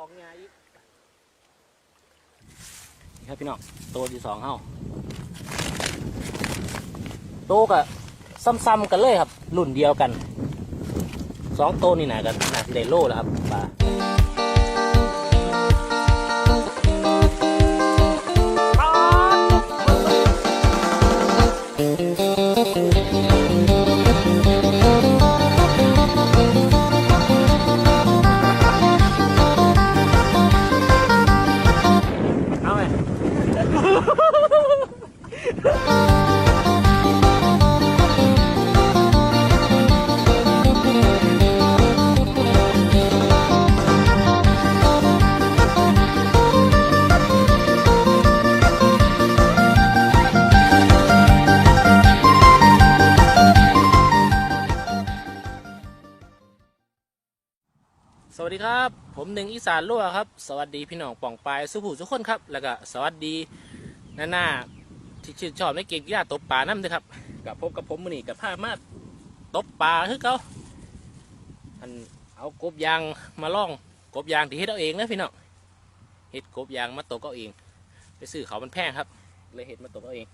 ของงาอีกนี่ครับพี่น้องโตวที่สองเฮาโตกับซ้ำๆกันเลยครับ รุ่นเดียวกันสองโตวนี่หนากันหนาจะได้โลแล้วครับปลา วัสดีครับ ผมหนึ่งอีสานรั่วครับ สวัสดีพี่น้องป่องปลายสุภูทุกคนครับ แล้วก็สวัสดีนานาที่ชื่นชอบในเกมกีฬาตบปลาน้ำด้วยครับกับพบกับผมมือนี่กับผ้ามาตบปลาคือเขาอันเอากบยางมาล่องกบยางที่เฮ็ดเอาเองนะพี่น้องเฮ็ดกบยางมาตกเอาเอง ไปซื้อเขามันแพงครับ เลยเฮ็ดมาตกเอาเอง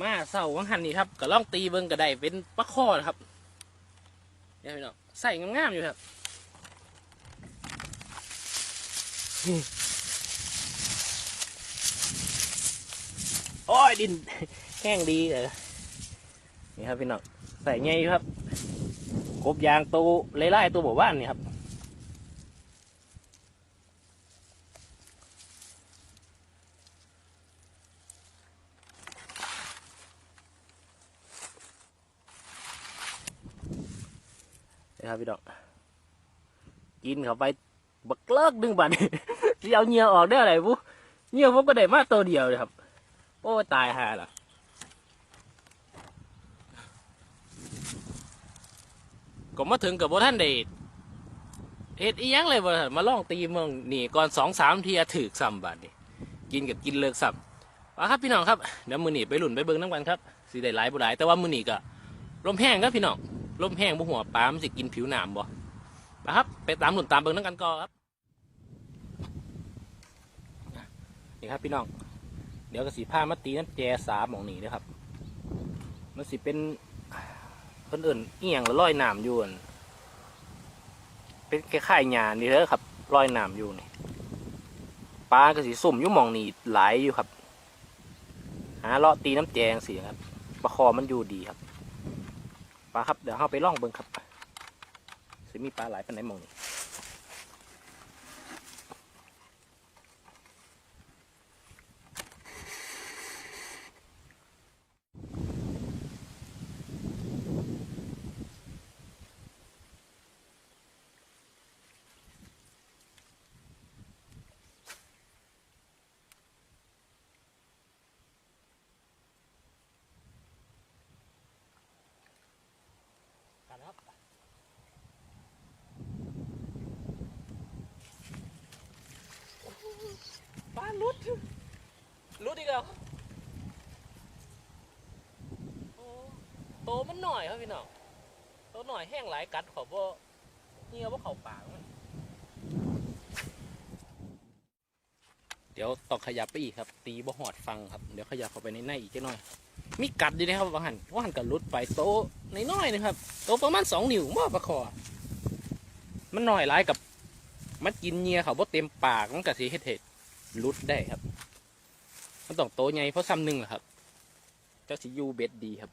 มาเศร้าวังหันนี่ครับก็ล่องตีเบิ้งก็ได้เป็นปลาข้อนะครับเนี่ยพี่น้องใส่งามๆอยู่ครับ โอ้ยดินแห้งดีเลยนี่ครับพี่น้องใส่ไงครับกบยางตัวไล่ๆตัวบอกว่านนี่ครับนี่ครับพี่น้องกินเข้าไป บักเลิกดึงบัดที่เอาเงียวออกได้อะไรปุ๊เงียวผมก็ได้มาตัวเดียวเลยครับ โอ้ตายห่าล่ะก็มาถึงกับบ่ท่านได้เฮ็ดอีหยังเลยบ่ท่านมาล่องตีเมืองนี่ก่อนสองสามทีอะถึกซ้ำบาดนี่กินกับกินเลิกซ้ำเอาครับพี่น้องครับเดี๋ยวมือหนีไปหลุ่นไปเบิ่งน้ำกันครับสิได้หลายบ่หลายแต่ว่ามือหนีก็ลมแห้งครับพี่น้องลมแห้งบ่หัวปลามันสิกินผิวหนามบ่ ไปครับไปตามหลุนตามเบิ่งน้ำกันก่อนครับนี่ครับ พี่น้อง เดี๋ยวก็สีผ้ามาตีน้ำแจสามหมองนี้นะครับ มันสิเป็นเพิ่นเอื่นเอียงแล้วลอยน้ำอยู่นเป็นคล้ายๆหยานี่เด้อครับลอยน้ำอยู่นี่ปลาก็สีสุ่มยู่หมองนี้หลายอยู่ครับ หาเลาะตีน้ำแจงสีครับปลาคอมันอยู่ดีครับปลาครับเดี๋ยวเราไปล่องเบิ่งครับ สิมีปลาหลายปานไหนมองนี่ ลุดอีกแล้วโอ้โตมันหน่อยครับพี่น้องโตหน่อยแห้งหลายกัดขาบ่เหี่ยวบ่เขาปากมันเดี๋ยวต้องขยับไปอีกครับ ตีบ่หอดฟังครับ เดี๋ยวขยับเข้าไปในในอีกจักหน่อย มีกัดดีนะครับว่าหันว่าหันกัดรุดไปโตนน้อยนะครับ โตประมาณสองนิ้วมอประคอ มันหน้อยหลายกับ มันกินเงียเขาบ่เต็มปากมันกะสิเฮ็ดเฮ็ดรุดได้ครับ มันต้องโตใหญ่เพราะซ้ำหนึ่งแหละครับเจ้าสิยูเบ็ดดีครับ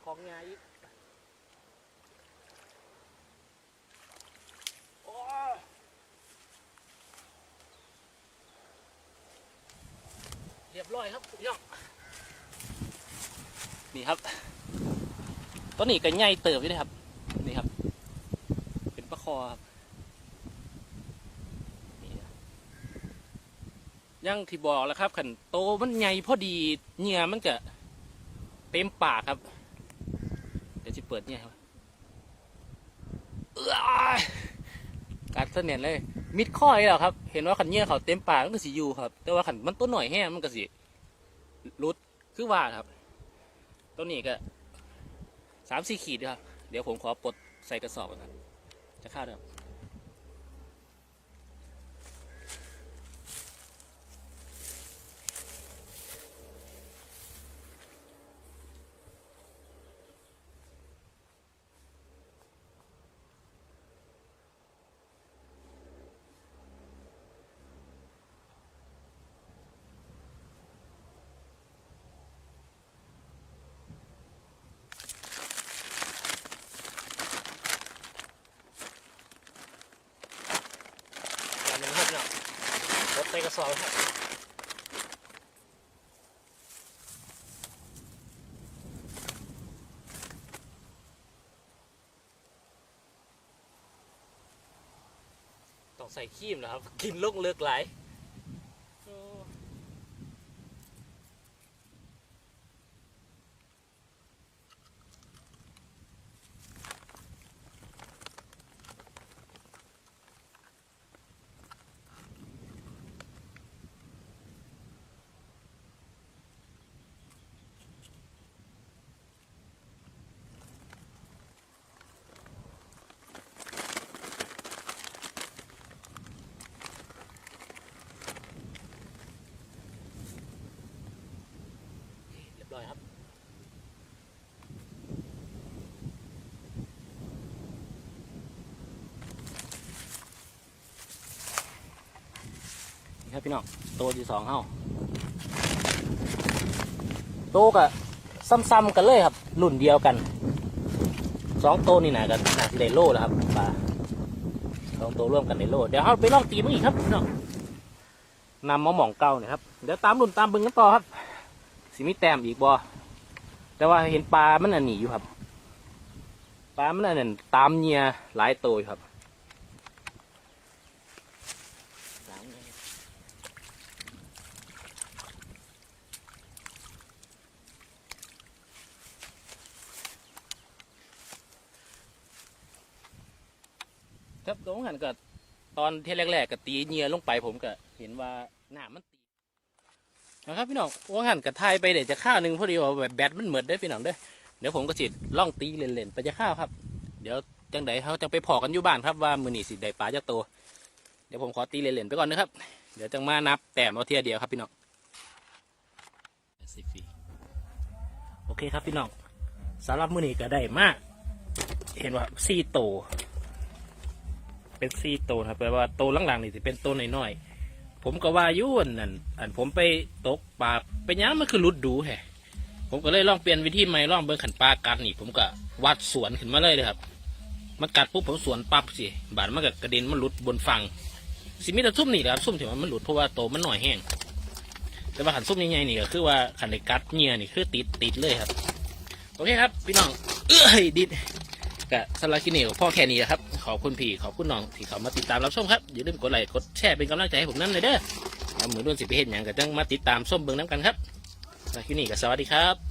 ป ของงาอีกโอ้เรียบร้อยครับพี่น้องนี่ครับต้นนี้ก็ใหญ่เติบอยู่เลยครับ นี่ครับ เป็นปลาคอครับนี่นะอยังที่บอกแล้วครับขันโตมันใหญ่พอดีเหงื่อมันจะเต็มปากครับ เปิดเนี่ยครับเออกัดเสนียนเลย มิดข้อยแล้วครับ เห็นว่าขันเงี้ยเขาเต็มปากมันก็สิอยู่ครับ แต่ว่าขันมันต้นหน่อยแห้งมันก็สิรุดคือว่าครับ ต้นนี้ก็สามสี่ขีดครับ เดี๋ยวผมขอปลดใส่กระสอบก่อนครับ จะฆ่าเด้ออันนี้ครับเนาะปลดใส่ กระสอบครับต้องใส่ขี้มนะครับ กินลูกเลือกหลาย ครับพี่น้องโตที่สองเฮ้าโตกับซ้ำๆกันเลยครับ รุ่นเดียวกันสองโตนี่หนะกันหนาจะได้โลแล้วครับปลาสองโตร่วมกันในโลเดี๋ยวเราไปลองตีมันอีกครับพี่น้องนำมาหม่องเก่าเนี่ยครับเดี๋ยวตามรุ่นตามบึงกันต่อครับสิมีแต้มอีกบ่แต่ว่าเห็นปลามันอันหนีอยู่ครับ ปลามันอันนั้นตามเหยียหลายโตอยู่ครับสามเหยีย ครับตรงหันก็ตอนเที่แรกๆก็ตีเงียลงไปผมก็เห็นว่าหน้ามันตีนะครับพี่น้องว่าหันกับไทยไปเดี๋ยวจะข้าวหนึ่งพอดีว่าแบบแบตมันเหมือนได้พี่น้องเด้อเดี๋ยวผมก็สิล่องตีเล่นๆไปจะข้าวครับ เดี๋ยวจังไดเขาจังไปพอกันอยู่บ้านครับว่ามือหนีสิได้ปลาจะโตเดี๋ยวผมขอตีเล่นๆไปก่อนนะครับ เดี๋ยวจังมานับแต้มเอาเทียเดียวครับพี่น้องสิบสี่โอเคครับพี่น้องสำหรับมือหนีก็ได้มาก เห็นว่าสี่โต เป็นสี่โตวครับแปลว่าโตหลังๆนี่สิเป็นโตวน้อยๆผมก็ว่ายุ่อันนั่นอันผมไปตกปลาไปย่ามันคือหลุดดูแฮะผมก็เลยลองเปลี่ยนวิธีใหม่ลองเบิ่งขันปลากัดนี่ ผมก็วัดสวนขึ้นมาเลยเลยครับ มันกัดปุ๊บผมสวนปั๊บสิบาดมันก็กระเด็นมันหลุดบนฝั่งสิมีแต่ซุ่มนี่แหละครับซุ่มที่ว่ามันหลุดเพราะว่าโตมันหน่อยแห้งแต่ว่าขันซุ่มใหญ่ๆนี่ก็คือว่าขันในกัดเหงียนี่คือติดติดเลยครับ โอเคครับ พี่น้อง เอ้ยดิดก็สำหรับคลิปนี้ก็พ่อแค่นี้ครับ ขอบคุณพี่ขอบคุณน้องที่เขามาติดตามรับชมครับอย่าลืมกดไลค์กดแชร์เป็นกำลังใจให้ผมนั่นเลยเด้อเหมือนด้วนสิบเห็นอย่างก็ต้องมาติดตามส้มเบิ้งน้ำกันครับสำหรับคลิปนี้ก็สวัสดีครับ